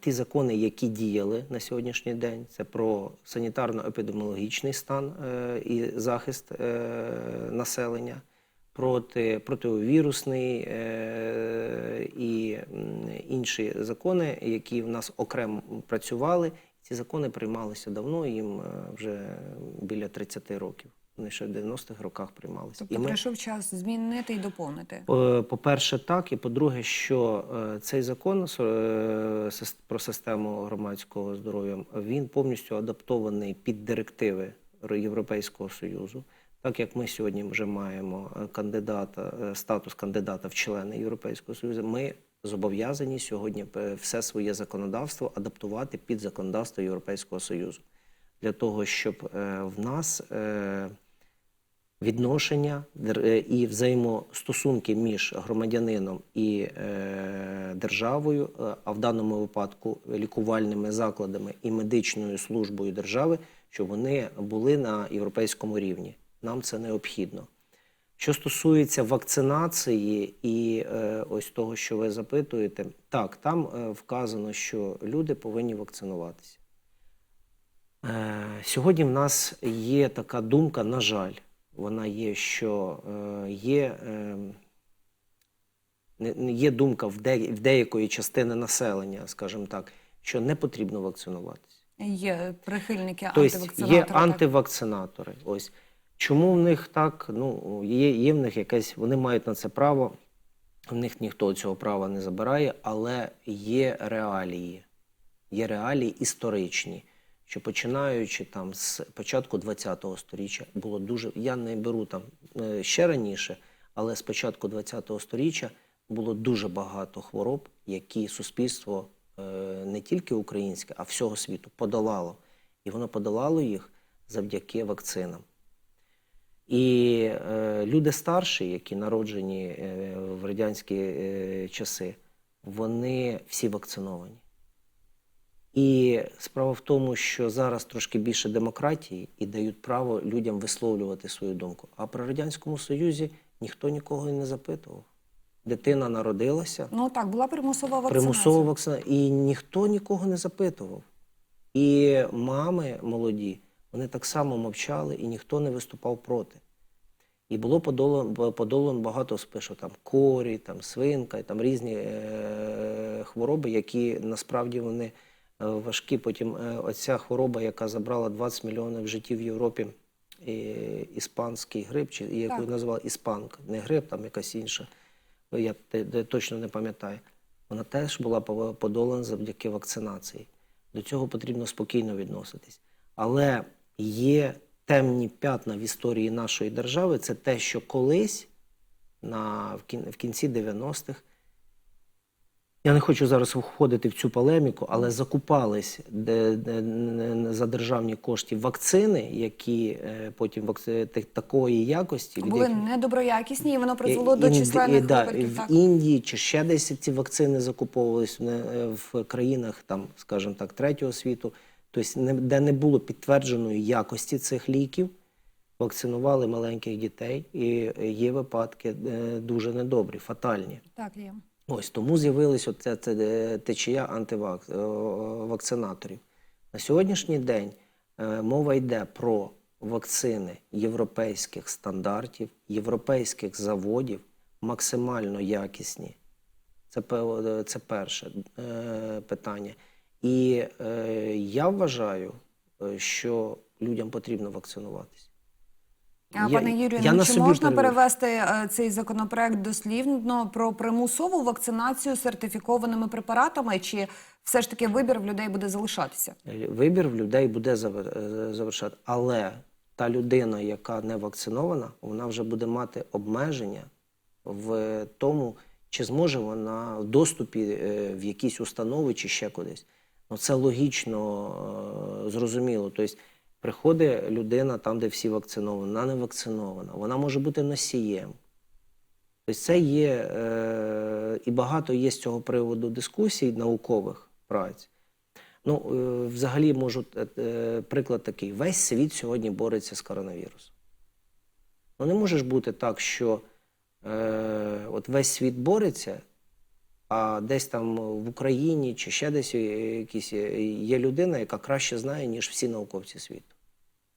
ті закони, які діяли на сьогоднішній день, це про санітарно-епідеміологічний стан е, і захист е, населення, проти противовірусний е, і інші закони, які в нас окремо працювали. Ці закони приймалися давно, їм вже біля 30 років. Вони ще в 90-х роках приймалися. Тобто прийшов час змінити і доповнити. Е, По-перше, так, і по-друге, що е, цей закон е, про систему громадського здоров'я він повністю адаптований під директиви Європейського Союзу. Так як ми сьогодні вже маємо кандидата, статус кандидата в члени Європейського Союзу, ми зобов'язані сьогодні все своє законодавство адаптувати під законодавство Європейського Союзу для того, щоб в нас відношення е, і взаємостосунки між громадянином і е, державою, е, а в даному випадку лікувальними закладами і медичною службою держави, щоб вони були на європейському рівні. Нам це необхідно. Що стосується вакцинації і е, ось того, що ви запитуєте, так, там е, вказано, що люди повинні вакцинуватися. Е, Сьогодні в нас є така думка, на жаль, вона є, що е, є, е, є думка в, деякої частини населення, скажімо так, що не потрібно вакцинуватися. Є прихильники Тобто антивакцинатора. є антивакцинатори. Ось чому в них так? Ну є, є в них якесь, вони мають на це право. В них ніхто цього права не забирає, але є реалії. Є реалії історичні, що починаючи там з початку ХХ століття було дуже. Я не беру там е, ще раніше, але з початку ХХ століття було дуже багато хвороб, які суспільство е, не тільки українське, а всього світу подолало. І воно подолало їх завдяки вакцинам. І е, люди старші, які народжені е, в радянські е, часи, вони всі вакциновані. І справа в тому, що зараз трошки більше демократії і дають право людям висловлювати свою думку. А при Радянському Союзі ніхто нікого і не запитував. Дитина народилася, Ну так, була примусова вакцинація. примусова вакцинація, і ніхто нікого не запитував. І мами молоді, вони так само мовчали, і ніхто не виступав проти. І було подолано, подолано багато спишу, там корі, там свинка, там різні е, хвороби, які насправді вони важкі. Потім е, оця хвороба, яка забрала 20 мільйонів життів в Європі, і, іспанський грип, чи яку Так. назвали іспанка, не грип, там якась інша, я те- те- точно не пам'ятаю. Вона теж була подолана завдяки вакцинації. До цього потрібно спокійно відноситись. Але є темні п'ятна в історії нашої держави. Це те, що колись на, в кінці 90-х, я не хочу зараз входити в цю полеміку, але закупались де, де, за державні кошти вакцини, які е, потім вакци, такої якості, Були яких- недоброякісні, і воно призвело і- до численних да, випадків. в Так. Індії чи ще десь ці вакцини закуповувались не, е, в країнах, там, скажімо так, третього світу, тобто не, де не було підтвердженої якості цих ліків, вакцинували маленьких дітей, і є випадки е, дуже недобрі, фатальні. так, є. Ось тому е, течія антивакцинаторів. На сьогоднішній день е, мова йде про вакцини європейських стандартів, європейських заводів, максимально якісні. Це, е, це перше е, питання. І е, я вважаю, е, що людям потрібно вакцинуватися. А, Я- пане Юрію, я ну, чи можна перевірю. перевести е, цей законопроект дослівно про примусову вакцинацію сертифікованими препаратами, чи все ж таки вибір в людей буде залишатися? Вибір в людей буде е, завершати. Але та людина, яка не вакцинована, вона вже буде мати обмеження в тому, чи зможе вона в доступі е, в якісь установи чи ще кудись. Ну, це логічно е, зрозуміло. Тобто приходить людина там, де всі вакциновані, вона не вакцинована, вона може бути носієм. Тобто це є е, і багато є з цього приводу дискусій наукових праць. Ну, е, взагалі можу е, е, приклад такий: весь світ сьогодні бореться з коронавірусом. Ну, не може ж бути так, що е, от весь світ бореться, а десь там в Україні чи ще десь якісь е, є людина, яка краще знає, ніж всі науковці світу.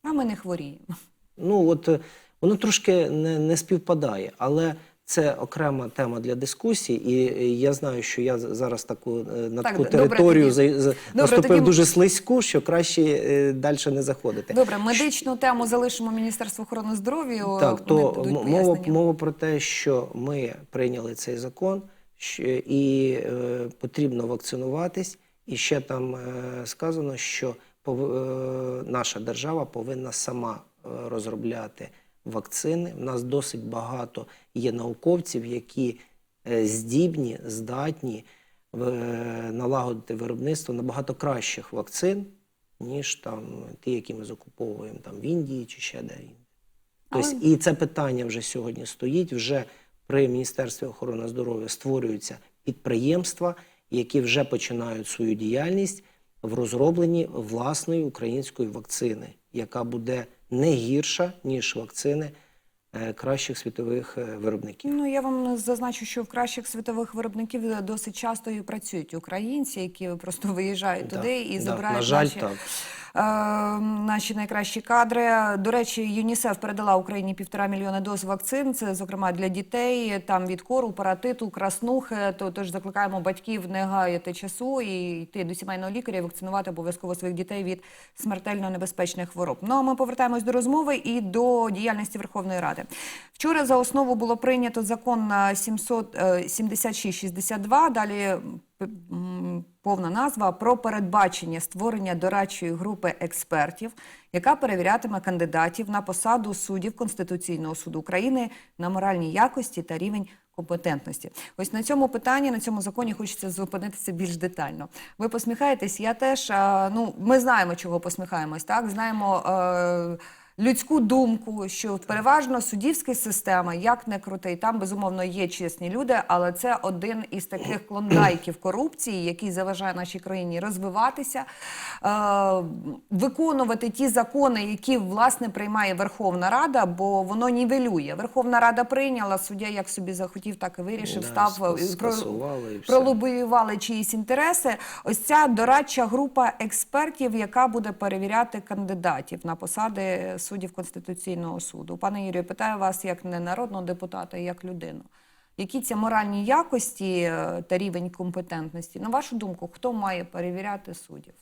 А ми не хворіємо. Ну от е, воно трошки не, не співпадає, але це окрема тема для дискусії, і е, я знаю, що я зараз таку на Так, таку добре, територію тоді. за, наступив тоді- дуже слизьку, що краще е, далі не заходити. Добре, медичну тему залишимо Міністерству охорони здоров'я. Так, то мова, мова про те, що ми прийняли цей закон, і е, потрібно вакцинуватись. І ще там е, сказано, що е, наша держава повинна сама е, розробляти вакцини. У нас досить багато є науковців, які е, здібні, здатні е, налагодити виробництво набагато кращих вакцин, ніж там ті, які ми закуповуємо там в Індії чи ще де-інде. Тобто, Але- і це питання вже сьогодні стоїть. Вже при Міністерстві охорони здоров'я створюються підприємства, які вже починають свою діяльність в розробленні власної української вакцини, яка буде не гірша, ніж вакцини е, кращих світових е, виробників. Ну я вам зазначу, що в кращих світових виробників досить часто і працюють українці, які просто виїжджають Да, туди і да, забирають на жаль, наші, так. Е, наші найкращі кадри. До речі, ЮНІСЕФ передала Україні півтора мільйони доз вакцин. Це зокрема для дітей, там від кору, паратиту, краснухи. То тож закликаємо батьків не гаяти часу і йти до сімейного лікаря і вакцинувати обов'язково своїх дітей від смертельно небезпечних хвороб. Ну а ми повертаємось до розмови і до діяльності Верховної Ради. Вчора за основу було прийнято закон на 700, е, 7662, Далі повна назва про передбачення створення дорадчої групи експертів, яка перевірятиме кандидатів на посаду суддів Конституційного суду України на моральній якості та рівень компетентності. Ось на цьому питанні, на цьому законі хочеться зупинитися більш детально. Ви посміхаєтесь, я теж. Ну, ми знаємо, чого посміхаємось, так? Знаємо. Е- людську думку, що переважно суддівська система, як не крутий, там безумовно є чесні люди, але це один із таких клондайків корупції, який заважає нашій країні розвиватися, е, виконувати ті закони, які власне приймає Верховна Рада, бо воно нівелює. Верховна Рада прийняла, суддя як собі захотів, так і вирішив, Да, став е, пролобіювали чиїсь інтереси. Ось ця дорадча група експертів, яка буде перевіряти кандидатів на посади суддів Конституційного суду. Пане Юрію, питаю вас як не народного депутата, як людину. Які ці моральні якості е, та рівень компетентності? На вашу думку, хто має перевіряти суддів?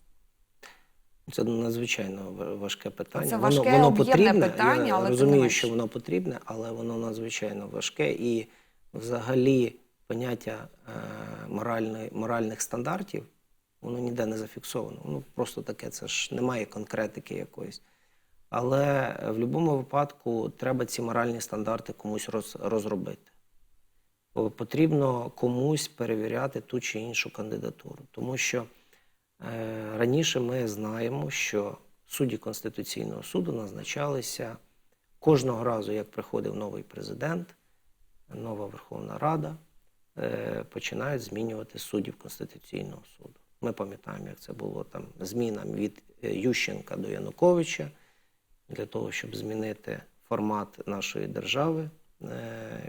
Це надзвичайно важке питання. Це важке, воно об'ємне потрібне. питання, Я але розумію, що воно потрібне, але воно надзвичайно важке. І взагалі поняття е, моральної, моральних стандартів воно ніде не зафіксовано. Воно просто таке, це ж немає конкретики якоїсь. Але в будь-якому випадку треба ці моральні стандарти комусь роз, розробити. Потрібно комусь перевіряти ту чи іншу кандидатуру. Тому що Е, Раніше ми знаємо, що судді Конституційного суду назначалися кожного разу, як приходив новий президент, нова Верховна Рада, е, починають змінювати суддів Конституційного суду. Ми пам'ятаємо, як це було там зміна від е, Ющенка до Януковича для того, щоб змінити формат нашої держави е,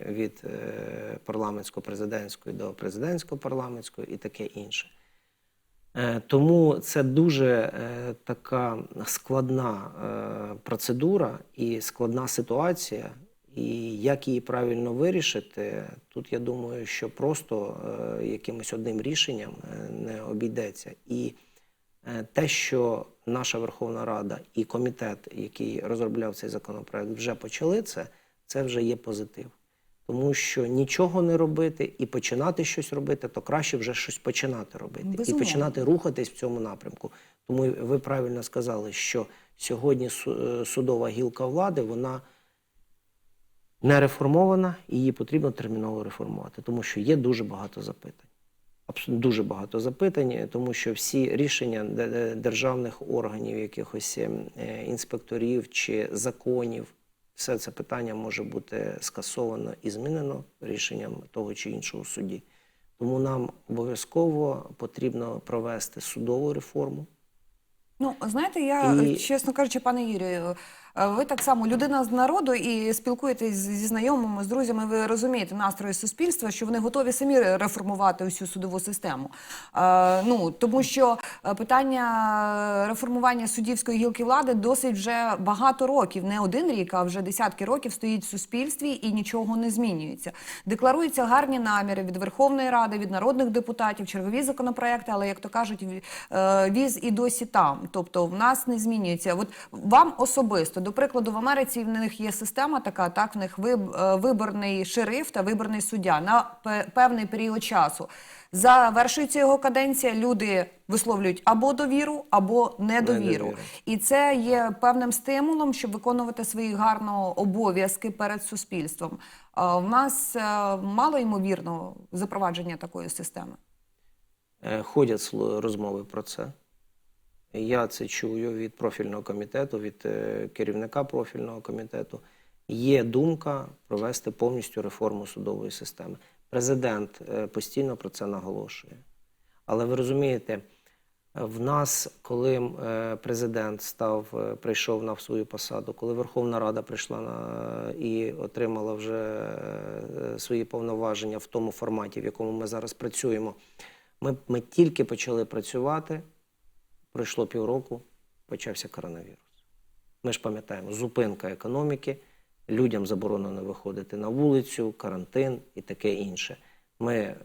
від е, парламентсько-президентської до президентсько-парламентської і таке інше. Е, Тому це дуже така складна процедура і складна ситуація. І як її правильно вирішити, тут я думаю, що просто якимось одним рішенням не обійдеться. І те, що наша Верховна Рада і комітет, який розробляв цей законопроект, вже почали це, це вже є позитив. Тому що нічого не робити і починати щось робити, то краще вже щось починати робити і починати рухатись в цьому напрямку. Тому ви правильно сказали, що сьогодні е, судова гілка влади вона не реформована, і її потрібно терміново реформувати, тому що є дуже багато запитань. Дуже багато запитань, тому що всі рішення де- де- державних органів, якихось ем, е, інспекторів чи законів, все це питання може бути скасовано і змінено рішенням того чи іншого судді. Тому нам обов'язково потрібно провести судову реформу. Ну, знаєте, я, І- чесно кажучи, пане Юрію, Ви так само людина з народу і спілкуєтесь зі знайомими, з друзями. Ви розумієте настрої суспільства, що вони готові самі реформувати усю судову систему. Е, ну тому що е, питання реформування суддівської гілки влади досить вже багато років, не один рік, а вже десятки років стоїть в суспільстві і нічого не змінюється. Декларуються гарні наміри від Верховної Ради, від народних депутатів, чергові законопроекти, але як то кажуть, е, віз і досі там. Тобто в нас не змінюється. От вам особисто, до прикладу, в Америці в них є система така, так в них е, виборний шериф та виборний суддя на певний період часу. Завершується його каденція, люди висловлюють або довіру, або недовіру. Недовіру. І це є певним стимулом, щоб виконувати свої гарно обов'язки перед суспільством. В нас е, мало ймовірно запровадження такої системи. Е, Ходять розмови про це. Я це чую від профільного комітету, від е, керівника профільного комітету. Є думка провести повністю реформу судової системи. Президент е, постійно про це наголошує. Але ви розумієте, в нас, коли е, президент став, прийшов на свою посаду, коли Верховна Рада прийшла на, і отримала вже свої повноваження в тому форматі, в якому ми зараз працюємо, ми, ми тільки почали працювати, пройшло півроку, почався коронавірус. Ми ж пам'ятаємо, зупинка економіки, людям заборонено виходити на вулицю, карантин і таке інше. Ми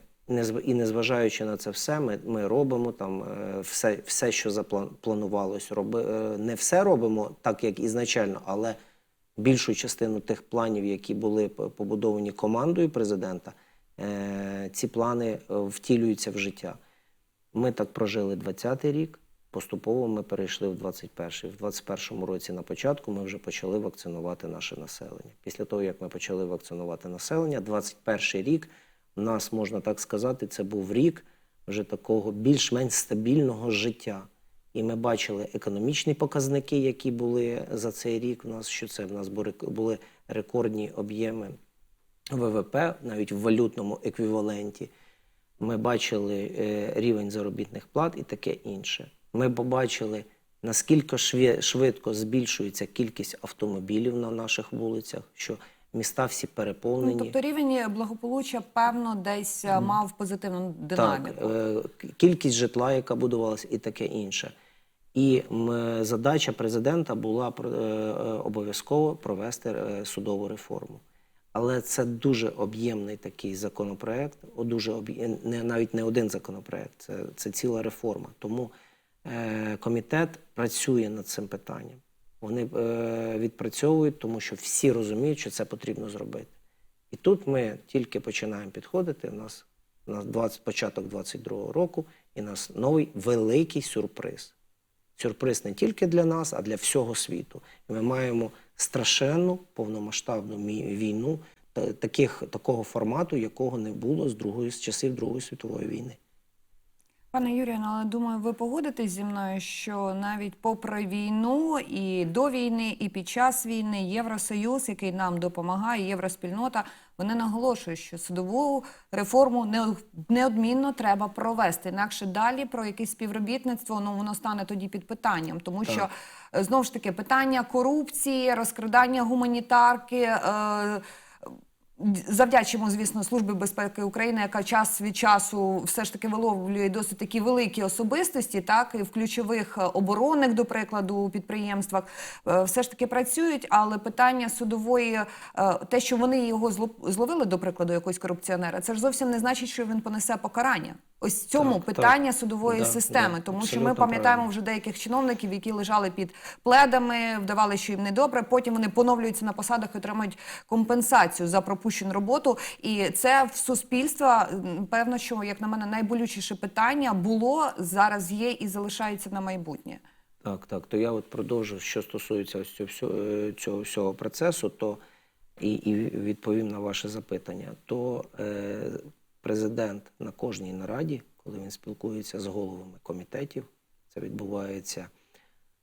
і незважаючи на це все, ми, ми робимо там е, все, все, що запланувалось. Роби, е, не все робимо так, як ізначально, але більшу частину тих планів, які були побудовані командою президента, е, ці плани втілюються в життя. Ми так прожили 20-й рік. Поступово ми перейшли в 21-й. В 21-му році на початку ми вже почали вакцинувати наше населення. Після того, як ми почали вакцинувати населення, 21-й рік у нас, можна так сказати, це був рік вже такого більш-менш стабільного життя. І ми бачили економічні показники, які були за цей рік. У нас що це? В нас були- рекордні об'єми ВВП, навіть в валютному еквіваленті. Ми бачили е, рівень заробітних плат і таке інше. Ми побачили, наскільки швидко збільшується кількість автомобілів на наших вулицях, що міста всі переповнені. Ну, тобто рівень благополуччя, певно, десь е, мав позитивну динаміку. Так, е, кількість житла, яка будувалася, і таке інше. І задача президента була е, обов'язково провести судову реформу. Але це дуже об'ємний такий законопроект, дуже не, навіть не один законопроект, це, це ціла реформа. Тому комітет працює над цим питанням. Вони е, відпрацьовують, тому що всі розуміють, що це потрібно зробити. І тут ми тільки починаємо підходити. У нас, у нас 20, початок 22-го року, і у нас новий великий сюрприз. Сюрприз не тільки для нас, а для всього світу. Ми маємо страшенну повномасштабну війну таких, такого формату, якого не було з другої з часів Другої світової війни. Пане Юрію, ну, але думаю, ви погодитесь зі мною, що навіть попри війну і до війни, і під час війни Євросоюз, який нам допомагає, євроспільнота, вони наголошують, що судову реформу не- неодмінно треба провести. Інакше далі про якесь співробітництво ну воно стане тоді під питанням, тому Так. що е, знову ж таки питання корупції, розкрадання гуманітарки. Е- Завдячимо, звісно, Службі безпеки України, яка час від часу все ж таки виловлює досить такі великі особистості, так і в ключових е, оборонних, до прикладу, підприємствах е, все ж таки працюють. Але питання судової, е, те, що вони його зло- зловили, до прикладу, якогось корупціонера, це ж зовсім не значить, що він понесе покарання. Ось цьому Так, так. питання судової Да, системи, да, тому що ми пам'ятаємо правильно. вже деяких чиновників, які лежали під пледами, вдавали, що їм недобре. Потім вони поновлюються на посадах і отримують компенсацію за пропущену роботу. І це в суспільства певно, що як на мене найболючіше питання було зараз є і залишається на майбутнє. Так, так. То я от продовжу, що стосується ось цього, всього- е, цього всього процесу, то і, і відповім на ваше запитання. То е, президент на кожній нараді, коли він спілкується з головами комітетів, це відбувається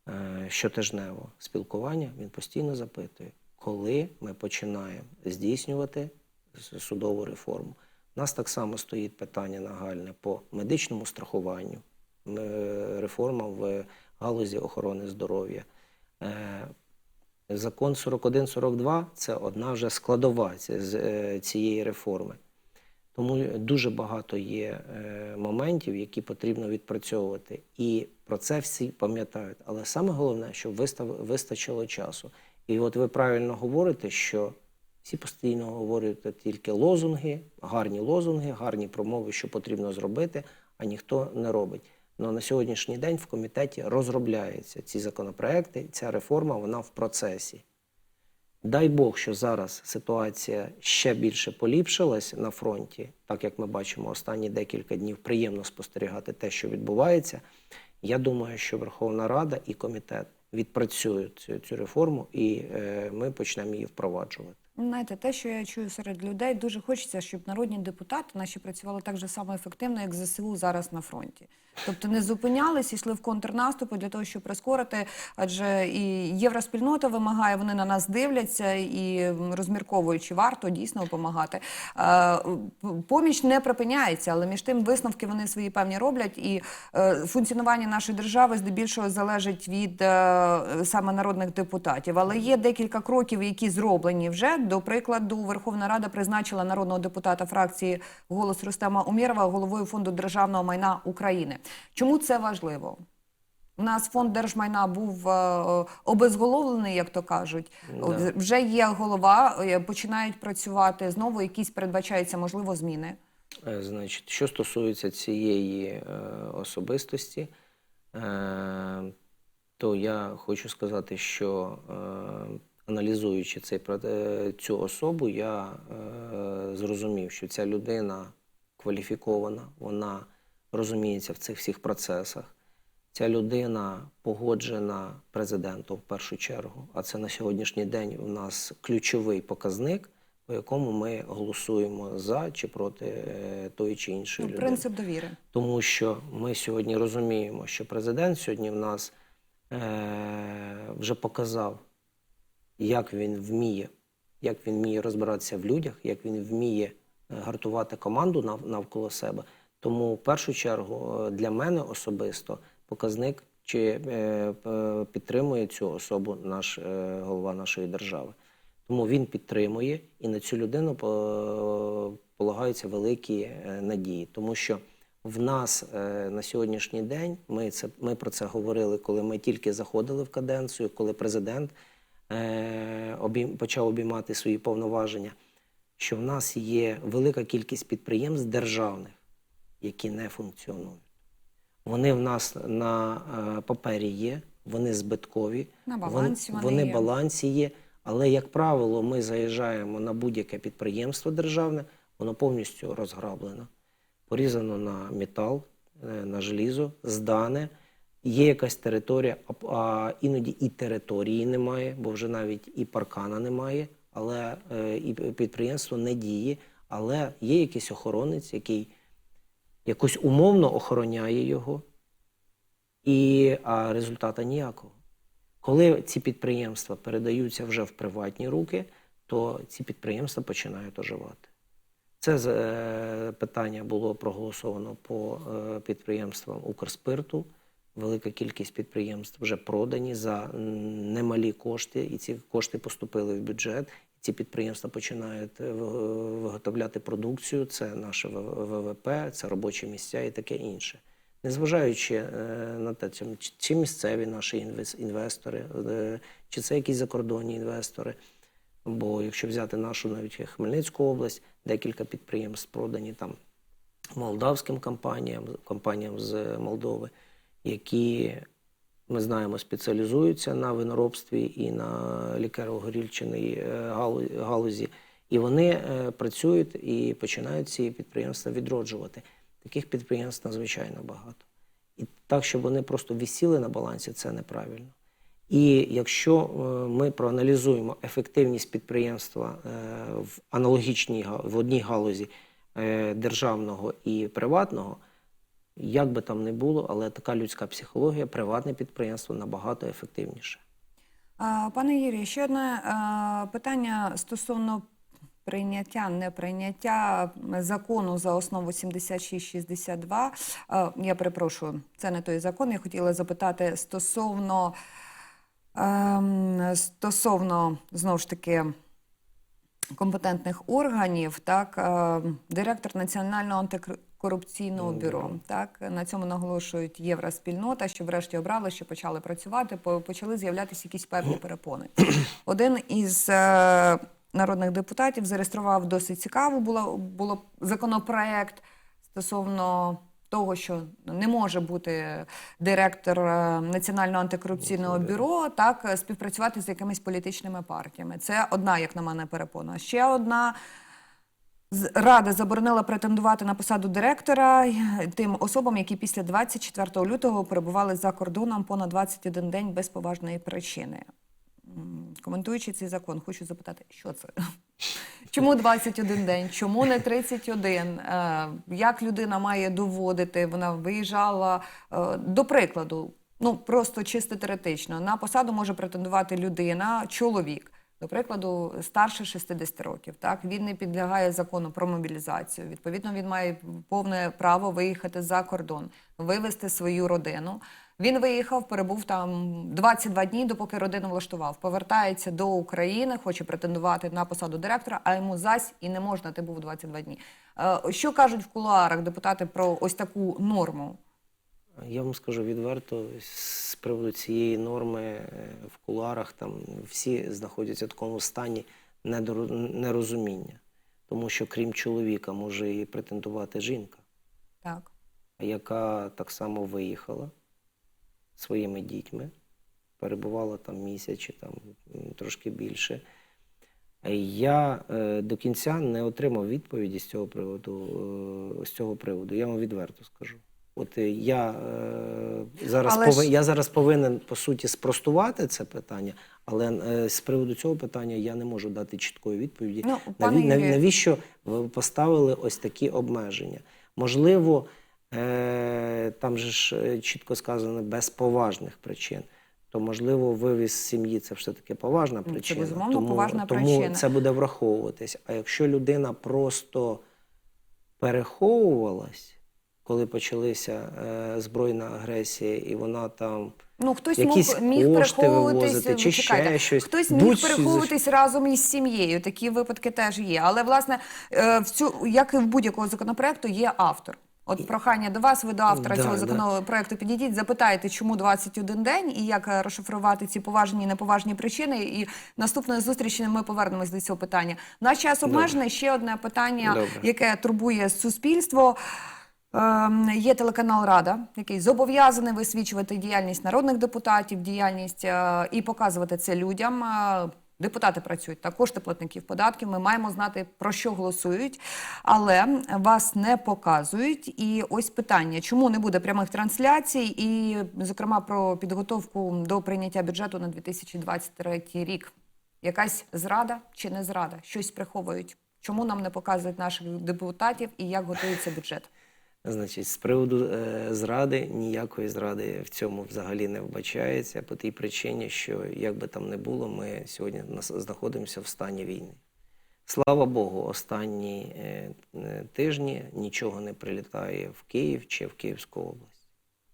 е, щотижнево спілкування, він постійно запитує, коли ми починаємо здійснювати судову реформу. У нас так само стоїть питання нагальне по медичному страхуванню, е, реформа в галузі охорони здоров'я. Е, Закон 41-42 – це одна вже складова цієї реформи. Тому дуже багато є е, моментів, які потрібно відпрацьовувати. І про це всі пам'ятають. Але саме головне, щоб вистачило часу. І от ви правильно говорите, що всі постійно говорять тільки лозунги, гарні лозунги, гарні промови, що потрібно зробити, а ніхто не робить. Но на сьогоднішній день в комітеті розробляються ці законопроекти, ця реформа вона в процесі. Дай Бог, що зараз ситуація ще більше поліпшилась на фронті, так як ми бачимо останні декілька днів, приємно спостерігати те, що відбувається. Я думаю, що Верховна Рада і комітет відпрацюють цю, цю реформу, і е, ми почнемо її впроваджувати. Знаєте, те, що я чую серед людей, дуже хочеться, щоб народні депутати наші працювали так же само ефективно, як ЗСУ зараз на фронті. Тобто не зупинялись, йшли в контрнаступи для того, щоб прискорити, адже і євроспільнота вимагає, вони на нас дивляться і м, розмірковують, чи варто дійсно допомагати. Е, Поміч не припиняється, але між тим висновки вони свої певні роблять, і е, функціонування нашої держави здебільшого залежить від е, саме народних депутатів. Але є декілька кроків, які зроблені вже. До прикладу, Верховна Рада призначила народного депутата фракції Голос Рустема Умєрова головою фонду державного майна України. Чому це важливо? У нас фонд держмайна був е, обезголовлений, як то кажуть. Да. Вже є голова, е, починають працювати знову. Якісь передбачаються можливо зміни. Е, Значить, що стосується цієї е, особистості, е, то я хочу сказати, що е, аналізуючи цей, е, цю особу, я е, зрозумів, що ця людина кваліфікована, вона розуміється в цих всіх процесах. Ця людина погоджена президентом в першу чергу, а це на сьогоднішній день у нас ключовий показник, по якому ми голосуємо за чи проти е, тої чи іншої Ну, людини. принцип довіри. Тому що ми сьогодні розуміємо, що президент сьогодні в нас е, вже показав, як він вміє, як він вміє розбиратися в людях, як він вміє е, гартувати команду навколо себе. Тому в першу чергу е, для мене особисто показник, чи е, підтримує цю особу наш голова нашої держави. Тому він підтримує, і на цю людину полагаються великі надії, тому що в нас на сьогоднішній день ми це ми про це говорили, коли ми тільки заходили в каденцію, коли президент почав обіймати свої повноваження. Що в нас є велика кількість підприємств державних, які не функціонують. Вони в нас на е, папері є, вони збиткові, На балансі вони, вони вони є. балансі є. Але, як правило, ми заїжджаємо на будь-яке підприємство державне, воно повністю розграблено, порізано на метал, е, на желізо, здане. Є якась територія, а- іноді і території немає, бо вже навіть і паркана немає, але е, і підприємство не діє, але є якийсь охоронець, який якось умовно охороняє його, і, а результату ніякого. Коли ці підприємства передаються вже в приватні руки, то ці підприємства починають оживати. Це е, питання було проголосовано по е, підприємствам Укрспирту. Велика кількість підприємств вже продані за немалі кошти, і ці кошти поступили в бюджет. Ці підприємства починають е, виготовляти продукцію. Це наше ВВП, це робочі місця і таке інше. Незважаючи е, на те, чи- місцеві наші інвес- інвестори, е, чи це якісь закордонні інвестори. Бо якщо взяти нашу навіть Хмельницьку область, декілька підприємств продані там молдавським компаніям, компаніям з Молдови, які ми знаємо спеціалізуються на виноробстві і на лікаро-горільчиній е, галузі. І вони е, працюють і починають ці підприємства відроджувати. Таких підприємств надзвичайно багато. І так, щоб вони просто висіли на балансі, це неправильно. І якщо е, ми проаналізуємо ефективність підприємства в аналогічній в одній галузі державного і приватного, як би там не було, але така людська психологія, приватне підприємство набагато ефективніше. Пане Юрію, ще одне питання стосовно прийняття, неприйняття закону за основу 7662. Я перепрошую, це не той закон. Я хотіла запитати стосовно Ем, стосовно знову ж таки компетентних органів, так ем, директор Національного антикорупційного Ну, бюро. Так на цьому наголошують євроспільнота, що врешті обрали, що почали працювати, почали з'являтися якісь певні перепони. Один із е, народних депутатів зареєстрував досить цікаву було, було законопроект стосовно того, що не може бути директор е, Національного антикорупційного бюро так е, співпрацювати з якимись політичними партіями. Це одна, як на мене, перепона. Ще одна. Рада заборонила претендувати на посаду директора тим особам, які після 24 лютого перебували за кордоном понад 21 день без поважної причини. Коментуючи цей закон, хочу запитати, що це? Чому 21 день? Чому не 31? Е, Як людина має доводити? Вона виїжджала е, до прикладу, ну просто чисто теоретично. На посаду може претендувати людина, чоловік. До прикладу, старше 60 років. Так він не підлягає закону про мобілізацію. Відповідно, він має повне право виїхати за кордон, вивезти свою родину. Він виїхав, перебув там 22 дні, допоки родину влаштував. Повертається до України, хоче претендувати на посаду директора, а йому зась і не можна. Ти був 22 дні. Е, Що кажуть в кулуарах депутати про ось таку норму? Я вам скажу відверто, з приводу цієї норми е, в кулуарах там всі знаходяться в такому стані нерозуміння. Тому що крім чоловіка може і претендувати жінка, Так. яка так само виїхала своїми дітьми, перебувала там місяць чи там трошки більше. Я е, до кінця не отримав відповіді з цього приводу. е, з цього приводу. Я вам відверто скажу. От е, я, е, зараз Але пови- ж- я зараз повинен по суті спростувати це питання, але е, з приводу цього питання я не можу дати чіткої відповіді. Ну, Наві- пане нав- навіщо ви поставили ось такі обмеження? Можливо, е, там же ж е, чітко сказано без поважних причин. То можливо, вивіз з сім'ї це все таки поважна Ну, це, причина. безумовно, тому, поважна тому причина. це буде враховуватись. А якщо людина просто переховувалась, коли почалася е, збройна агресія, і вона там Ну, хтось Якісь міг кошти вивозити чи чекайте, ще щось. хтось міг Будь-що за переховуватись разом із сім'єю. Такі випадки теж є. Але власне, е, в цю як і в будь-якого законопроекту, є автор. От прохання до вас, ви до автора Да, цього да. законопроекту підійдіть, запитайте, чому 21 день і як е, розшифрувати ці поважні і неповажні причини. І наступної зустрічі ми повернемось до цього питання. Наш час обмежений. Ще одне питання, Добре. яке турбує суспільство. Ем, Є телеканал Рада, який зобов'язаний висвічувати діяльність народних депутатів, діяльність е, і показувати це людям. Е, Депутати працюють та платників податків. Ми маємо знати про що голосують, але вас не показують. І ось питання: чому не буде прямих трансляцій, і зокрема про підготовку до прийняття бюджету на 2023 рік. Якась зрада чи не зрада? Щось приховують. Чому нам не показують наших депутатів і як готується бюджет? Значить, з приводу е, зради, ніякої зради в цьому взагалі не вбачається по тій причині, що як би там не було, ми сьогодні знаходимося в стані війни. Слава Богу, останні е, е, тижні нічого не прилітає в Київ чи в Київську область.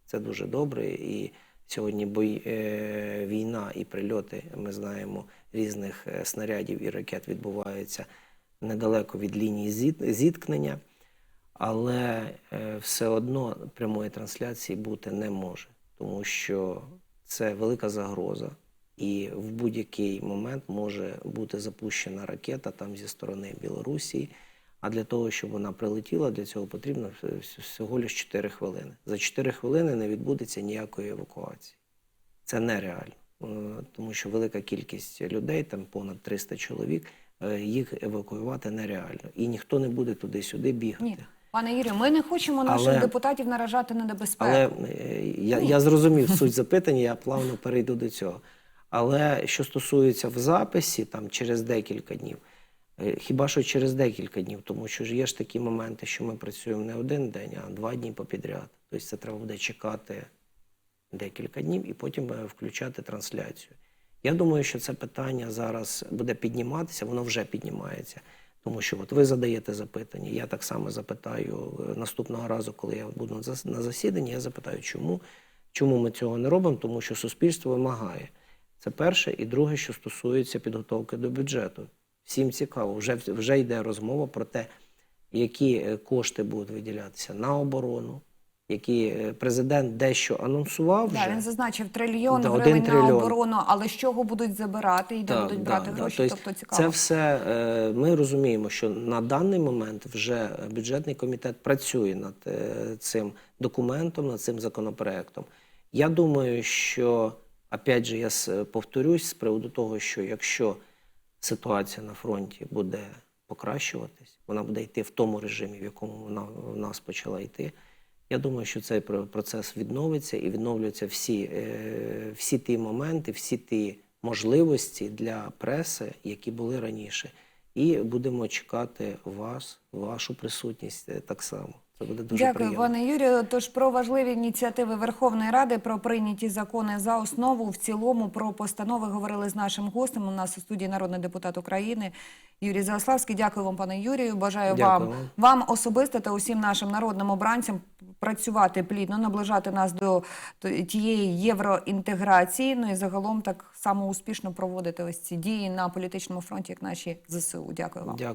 Це дуже добре. І сьогодні бой, е, війна і прильоти, ми знаємо, різних е, снарядів і ракет відбуваються недалеко від лінії зіт- зіткнення але е, все одно прямої трансляції бути не може, тому що це велика загроза, і в будь-який момент може бути запущена ракета там зі сторони Білорусі. А для того, щоб вона прилетіла, для цього потрібно всього лише 4 хвилини. За 4 хвилини не відбудеться ніякої евакуації. Це нереально, Е, тому що велика кількість людей, там понад 300 чоловік, е, їх евакуювати нереально. І ніхто не буде туди-сюди бігати. Ні, пане Юрію, ми не хочемо наших Але- депутатів наражати на небезпеку. Але е, я, я зрозумів суть запитання, я плавно перейду до цього. Але що стосується в записі, там через декілька днів, е, хіба що через декілька днів, тому що ж є ж такі моменти, що ми працюємо не один день, а два дні попідряд. Тобто це треба буде чекати декілька днів і потім е, включати трансляцію. Я думаю, що це питання зараз буде підніматися, воно вже піднімається. Тому що от ви задаєте запитання, я так само запитаю е, наступного разу, коли я буду на зас- на засіданні, я запитаю, чому, чому ми цього не робимо, тому що суспільство вимагає Це перше. І друге, що стосується підготовки до бюджету. Всім цікаво, вже, вже йде розмова про те, які е, кошти будуть виділятися на оборону, які е, президент дещо анонсував вже. Да, він зазначив трильйон Да, гривень на оборону, але з чого будуть забирати і де Так, будуть брати да. гроші, Тобто тобто цікаво. Це все е, ми розуміємо, що на даний момент вже бюджетний комітет працює над е, цим документом, над цим законопроектом. Я думаю, що опять же, я повторюсь з приводу того, що якщо ситуація на фронті буде покращуватись, вона буде йти в тому режимі, в якому вона в нас почала йти. Я думаю, що цей про- процес відновиться і відновлюються всі, е, всі ті моменти, всі ті можливості для преси, які були раніше. І будемо чекати вас, вашу присутність е, так само. Це буде дуже Дякую, приємно. пане Юрію. Тож про важливі ініціативи Верховної Ради, про прийняті закони за основу, в цілому про постанови говорили з нашим гостем. У нас у студії народний депутат України Юрій Заославський. Дякую вам, пане Юрію. Бажаю Дякую вам, вам. вам особисто та усім нашим народним обранцям працювати плідно, наближати нас до тієї євроінтеграції. Ну і загалом так само успішно проводити ось ці дії на політичному фронті, як наші ЗСУ. Дякую вам. Дякую.